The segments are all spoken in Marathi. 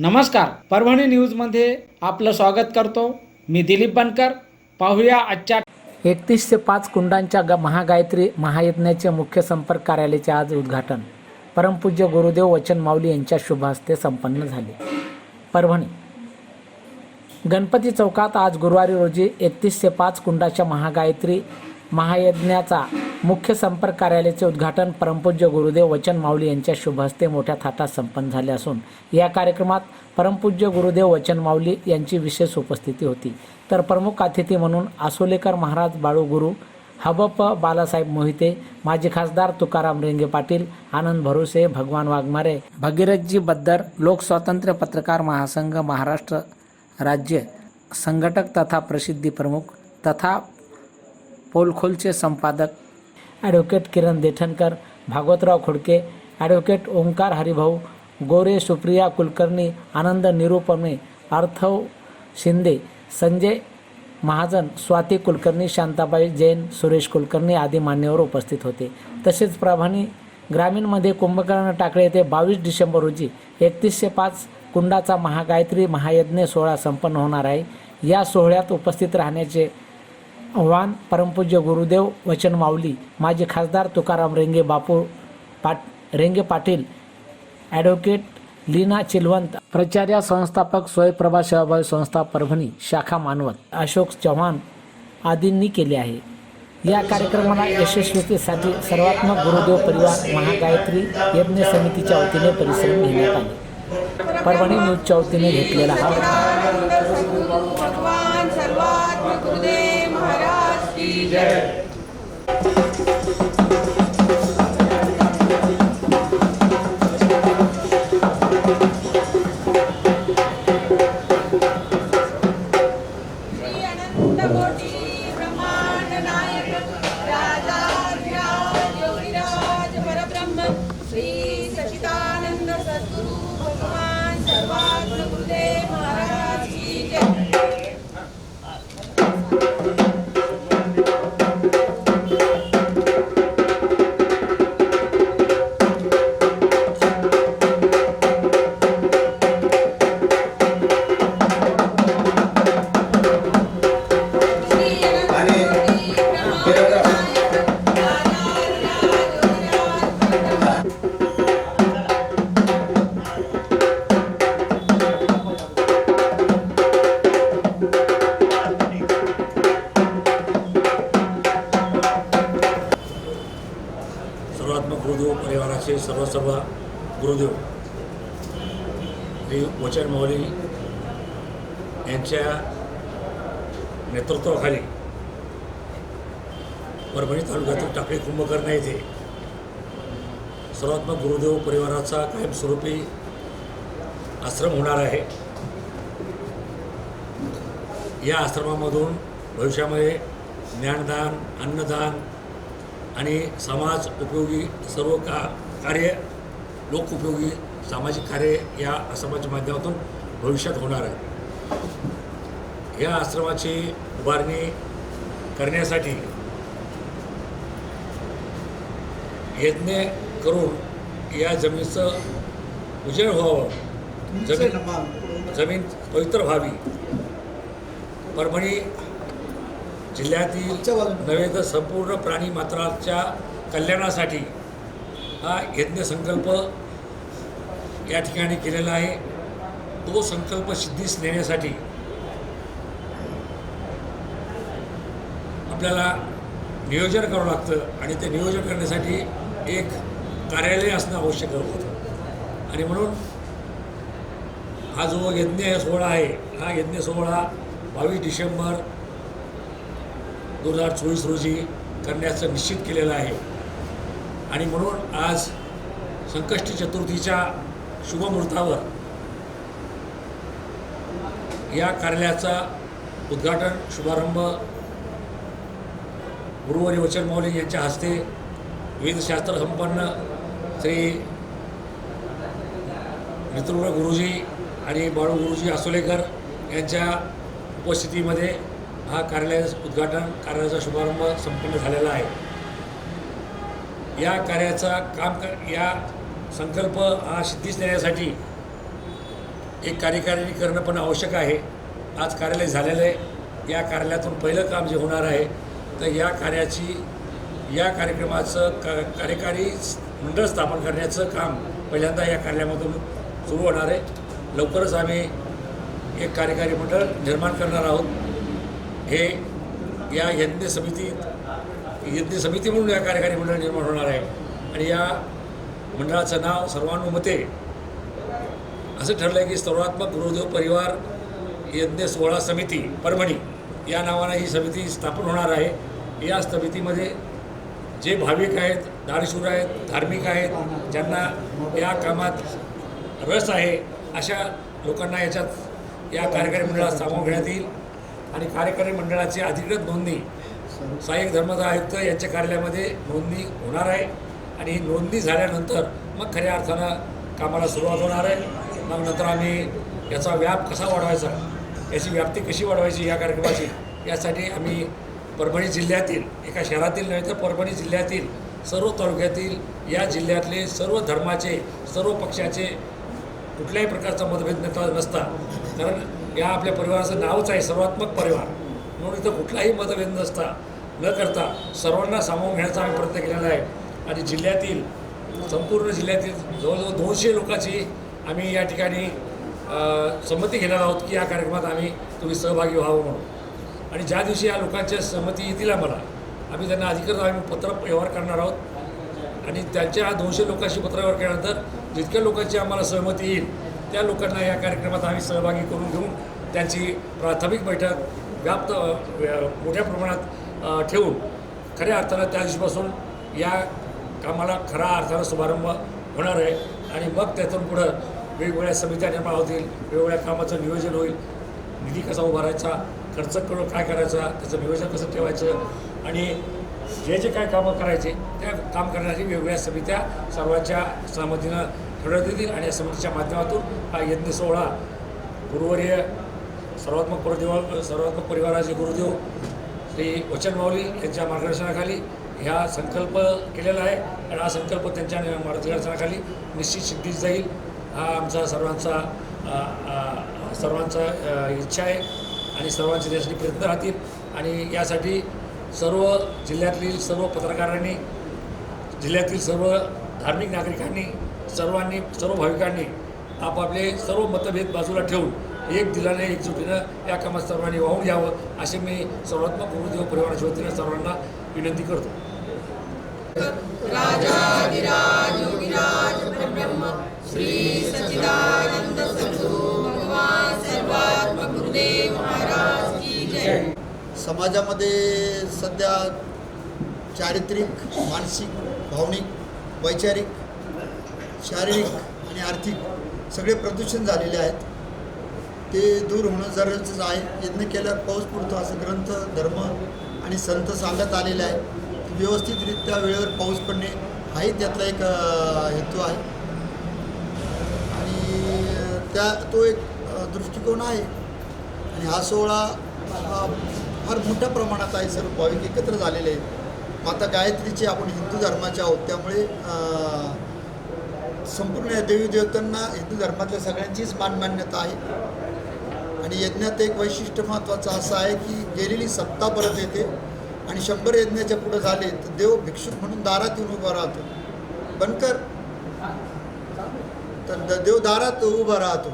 नमस्कार परभणी न्यूजमध्ये आपलं स्वागत करतो. मी दिलीप बनकर. पाहूया आजच्या एकतीस ते पाच कुंडांच्या ग महागायत्री महायज्ञाचे मुख्य संपर्क कार्यालयाचे आज उद्घाटन. परमपूज्य गुरुदेव वचन माऊली यांच्या शुभ हस्ते संपन्न झाले. परभणी. गणपती चौकात आज गुरुवारी रोजी एकतीस ते पाच कुंडाच्या महागायत्री महायज्ञाचा मुख्य संपर्क कार्यालयाचे उद्घाटन परमपूज्य गुरुदेव वचन माऊली यांच्या शुभ हस्ते मोठ्या थाटात संपन्न झाले असून या कार्यक्रमात परमपूज्य गुरुदेव वचन माऊली यांची विशेष उपस्थिती होती. तर प्रमुख अतिथी म्हणून आसोलेकर महाराज बाळू गुरु हबप बालासाहेब मोहिते माजी खासदार तुकाराम रेंगे पाटील आनंद भरोसे भगवान वाघमारे भगीरथजी बद्दर लोकस्वातंत्र्य पत्रकार महासंघ महाराष्ट्र राज्य संघटक तथा प्रसिद्धी प्रमुख तथा पोलखोलचे संपादक ॲडव्होकेट किरण देठणकर भागवतराव खोडके ॲडव्होकेट ओंकार हरिभाऊ गोरे सुप्रिया कुलकर्णी आनंद निरुपमे अर्थव शिंदे संजय महाजन स्वाती कुलकर्णी शांताबाई जैन सुरेश कुलकर्णी आदी मान्यवर उपस्थित होते. तसेच प्रभानी ग्रामीणमध्ये कुंभकर्ण टाकळे येथे बावीस डिसेंबर रोजी एकतीसशे पाच कुंडाचा महागायत्री महायज्ञ सोहळा संपन्न होणार आहे. या सोहळ्यात उपस्थित राहण्याचे आव्हान परमपूज्य गुरुदेव वचन माऊली माजी खासदार तुकाराम रेंगे बापू पाट रेंगे पाटील ॲडव्होकेट लीना चिलवंत प्राचार्य संस्थापक स्वयंप्रभा सेवाभावी संस्था परभणी शाखा मानवत अशोक चव्हाण आदींनी केले आहे. या कार्यक्रमाला यशस्वीतेसाठी सर्वात्मक गुरुदेव परिवार महागायत्री यज्ञ समितीच्या वतीने परिश्रम घेण्यात आले. परभणी न्यूजच्या वतीने घेतलेला हा जय सभा गुरुदेव. श्री वचन मौली यांच्या नेतृत्वाखाली परभणी तालुक्यातील टाकळी कुंभकर्ण येथे सर्वात्मक गुरुदेव परिवाराचा कायमस्वरूपी आश्रम होणार आहे. या आश्रमामधून भविष्यामध्ये ज्ञानदान अन्नदान आणि समाज उपयोगी सर्व का कार्य लोक उपयोगी सामाजिक कार्य या आश्रमाच्या माध्यमातून भविष्यात होणार आहे. या आश्रमाची उभारणी करण्यासाठी यज्ञ करून या जमिनीचं उजेड व्हावं. जमीन जमीन पवित्र व्हावी. परभणी जिल्ह्यातील नव्हे तर संपूर्ण प्राणी मात्राच्या कल्याणासाठी हा यज्ञ संकल्प या ठिकाणी केलेला आहे. तो संकल्प सिद्धीस नेण्यासाठी आपल्याला नियोजन करावं लागतं आणि ते नियोजन करण्यासाठी एक कार्यालय असणं आवश्यक होतं. आणि म्हणून हा जो यज्ञ सोहळा आहे हा यज्ञ सोहळा बावीस डिसेंबर दोन हजार चोवीस रोजी करण्याचं निश्चित केलेलं आहे. आणि म्हणून आज संकष्टी चतुर्थीच्या शुभमुहूर्तावर या कार्यालयाचा उद्घाटन शुभारंभ गुरुवारी वचन मौली यांच्या हस्ते वेदशास्त्र संपन्न श्री मित्रुळ गुरुजी आणि बाळू गुरुजी आसोलेकर यांच्या उपस्थितीमध्ये हा कार्यालय उद्घाटन कार्यालयाचा शुभारंभ संपन्न झालेला आहे. या कार्याचा काम कर या संकल्प हा सिद्धीस नेण्यासाठी एक कार्यकारिणी करणं पण आवश्यक आहे. आज कार्यालय झालेलं आहे. या कार्यालयातून पहिलं काम जे होणार आहे तर या कार्याची या कार्यक्रमाचं का कार्यकारी मंडळ स्थापन करण्याचं काम पहिल्यांदा या कार्यालयामधून सुरू होणार आहे. लवकरच आम्ही एक कार्यकारी मंडळ निर्माण करणार आहोत. हे या यज्ञ समितीत यज्ञ समिती म्हणून या कार्यकारी मंडळ निर्माण होणार आहे. आणि या मंडळाचं नाव सर्वानुमते असं ठरलं आहे की सर्वात्मक गुरुदेव परिवार यज्ञ सोहळा समिती परभणी या नावानं ही समिती स्थापन होणार आहे. या समितीमध्ये जे भाविक आहेत दानशूर आहेत धार्मिक आहेत ज्यांना या कामात रस आहे अशा लोकांना याच्यात या कार्यकारी मंडळात सामावून घेण्यात येईल. आणि कार्यकारी मंडळाची अधिकृत नोंदणी सहाय्यक धर्मदाय आयुक्त यांच्या कार्यालयामध्ये नोंदणी होणार आहे. आणि ही नोंदणी झाल्यानंतर मग खऱ्या अर्थानं कामाला सुरुवात होणार आहे. मग नंतर आम्ही याचा व्याप कसा वाढवायचा याची व्याप्ती कशी वाढवायची या कार्यक्रमाची यासाठी आम्ही परभणी जिल्ह्यातील एका शहरातील नव्हे तर परभणी जिल्ह्यातील सर्व तालुक्यातील या जिल्ह्यातले सर्व धर्माचे सर्व पक्षाचे कुठल्याही प्रकारचा मतभेद नसता. कारण या आपल्या परिवाराचं नावच आहे सर्वात्मक परिवार. म्हणून इथं कुठलाही मतभेद नसता. न करता सर्वांना सामावून घेण्याचा आम्ही प्रयत्न केलेला आहे. आणि जिल्ह्यातील संपूर्ण जिल्ह्यातील जवळजवळ दोनशे लोकांची आम्ही या ठिकाणी संमती घेणार आहोत की या कार्यक्रमात आम्ही तुम्ही सहभागी व्हावं म्हणून. आणि ज्या दिवशी या लोकांच्या संमती येतील आम्हाला आम्ही त्यांना अधिकृत आम्ही पत्र व्यवहार करणार आहोत. आणि त्यांच्या दोनशे लोकांशी पत्रव्यवहार केल्यानंतर जितक्या लोकांची आम्हाला सहमती येईल त्या लोकांना या कार्यक्रमात आम्ही सहभागी करून घेऊन त्यांची प्राथमिक बैठक व्याप्त मोठ्या प्रमाणात ठेवून खऱ्या अर्थानं त्या दिवशीपासून या कामाला खरा अर्थानं शुभारंभ होणार आहे. आणि मग त्यातून पुढं वेगवेगळ्या समित्या निर्माण होतील वेगवेगळ्या कामाचं नियोजन होईल. निधी कसा उभारायचा खर्च करून काय करायचा त्याचं नियोजन कसं ठेवायचं आणि जे जे काय कामं करायचे त्या काम करण्यासाठी वेगवेगळ्या समित्या सर्वांच्या सहमतीनं ठरवण्यात येतील. आणि या समितीच्या माध्यमातून हा यज्ञ सोहळा गुरुवर्य सर्वात्मक परिदेव सर्वात्मक परिवाराचे गुरुदेव श्री वचन माऊली यांच्या मार्गदर्शनाखाली ह्या संकल्प केलेला आहे आणि हा संकल्प त्यांच्या मार्गदर्शनाखाली निश्चित सिद्धीत जाईल हा आमचा सर्वांचा सर्वांचा इच्छा आहे आणि सर्वांचे त्यासाठी प्रयत्न राहतील आणि यासाठी सर्व जिल्ह्यातील सर्व पत्रकारांनी जिल्ह्यातील सर्व धार्मिक नागरिकांनी सर्वांनी सर्व भाविकांनी आपापले सर्व मतभेद बाजूला ठेवून एक दिलाने एकजुटीनं या कामात सर्वांनी वाहून घ्यावं असे मी सर्वात्मक गुरुदेव परिवाराच्या वतीनं सर्वांना विनंती करतो. राजाधिराज योगिराज परब्रह्म श्री सच्चिदानंद सद्गुरु भगवान सर्वात्मक गुरुदेव महाराज की जय. समाजामध्ये सध्या चारित्रिक मानसिक भावनिक वैचारिक शारीरिक आणि आर्थिक सगळे प्रदूषण झालेले आहेत. ते दूर होणं जरच आहे. यज्ञ केल्यावर पाऊस पडतो असं ग्रंथ धर्म आणि संत सांगत आलेले आहे. व्यवस्थितरित्या वेळेवर पाऊस पडणे हाही त्यातला एक हेतू आहे. आणि त्या तो एक दृष्टिकोन आहे. आणि हा सोहळा हा फार मोठ्या प्रमाणात आहे. सर्व भाविक एकत्र झालेले आहेत. माता गायत्रीचे आपण हिंदू धर्माचे आहोत. त्यामुळे संपूर्ण या देवी देवतांना हिंदू धर्मातल्या सगळ्यांचीच मानमान्यता आहे. आणि यज्ञात एक वैशिष्ट्य महत्त्वाचं असं आहे की गेलेली सत्ता परत येते आणि शंभर यज्ञाच्या पुढे झाले तर देव भिक्षुक म्हणून दारात येऊन उभा राहतो. बनकर? तर देव दारात उभा राहतो.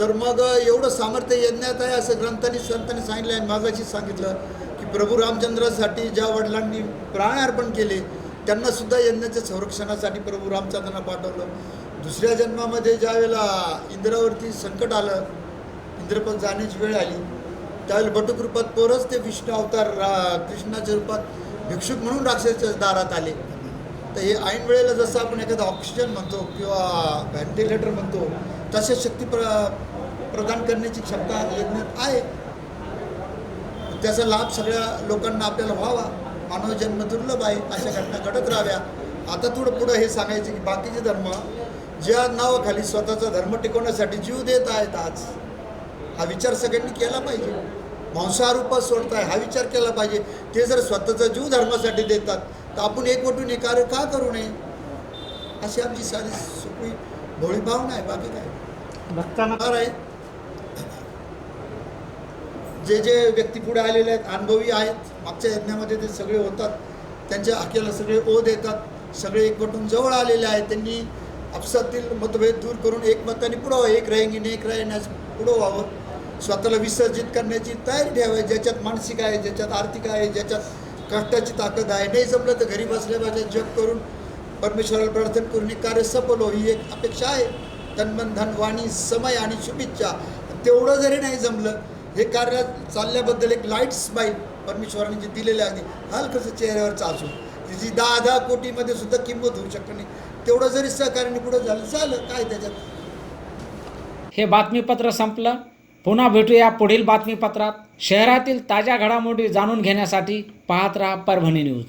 तर मग एवढं सामर्थ्य यज्ञात आहे असं ग्रंथांनी संतांनी सांगितलं आहे मागाशी सांगितलं की प्रभू रामचंद्रासाठी ज्या वडिलांनी प्राण अर्पण केले त्यांना सुद्धा यज्ञाच्या संरक्षणासाठी प्रभू रामचंद्रांना पाठवलं. दुसऱ्या जन्मामध्ये ज्या वेळेला इंद्रावरती संकट आलं इंद्रपद जाण्याची वेळ आली त्यावेळेला बटुक पोरच ते विष्णू अवतार रा- कृष्णाच्या रूपात भिक्षुक म्हणून राक्षसाच्या दारात आले. तर हे ऐन वेळेला जसं आपण एखादा ऑक्सिजन म्हणतो किंवा व्हेंटिलेटर म्हणतो तसे शक्ती प्र प्रदान करण्याची क्षमता यज्ञात आहे. त्याचा लाभ सगळ्या लोकांना आपल्याला व्हावा. मानव जन्म दुर्लभ आहे अशा घटना घडत राहाव्या. आता थोडं पुढं हे सांगायचं की बाकीचे धर्म ज्या नावाखाली स्वतःचा धर्म टिकवण्यासाठी जीव देत आहेत आज हा विचार सगळ्यांनी केला पाहिजे. मांसाहार उपास सोडताय हा विचार केला पाहिजे. ते जर स्वतःचा जीव धर्मासाठी देतात तर आपण एकवटून हे कार्य का करू नये? अशी आमची साधी सोपी भोळी भावना आहे. बाकी काय? आहे. जे जे व्यक्ती पुढे आलेले आहेत अनुभवी आहेत मागच्या यज्ञामध्ये ते सगळे होतात. त्यांच्या हाकेला सगळे ओध येतात सगळे एकवटून जवळ आलेले आहेत. त्यांनी आपसातील मतभेद दूर करून एकमताने पुढं व्हावं एक राहेंगी एक राहण्यास पुढं व्हावं. स्वतःला विसर्जित करण्याची तयारी ठेवावी. ज्याच्यात मानसिक आहे ज्याच्यात आर्थिक आहे ज्याच्यात कष्टाची ताकद आहे. नाही जमलं तर घरी बसल्या बसल्या जप करून परमेश्वराला प्रार्थना करून कार्य सफल हो ही एक अपेक्षा आहे. तन्मन धन वाणी समय आणि शुभेच्छा. तेवढं जरी नाही जमलं हे कार्य चालल्याबद्दल एक लाइट स्माईल परमेश्वराने जे दिलेले आहे हलकसं चेहऱ्यावर चाचू तिची दहा दहा कोटीमध्ये सुद्धा किंमत होऊ शकत नाही. तेवढं जरी सहकार्याने पुढं झालं झालं काय त्याच्यात? हे बातमीपत्र संपलं. पुन्हा भेटूया पुढील बातमीपत्रात. शहरातील ताज्या घडामोडी जाणून घेण्यासाठी पाहत राहा परभणी न्यूज.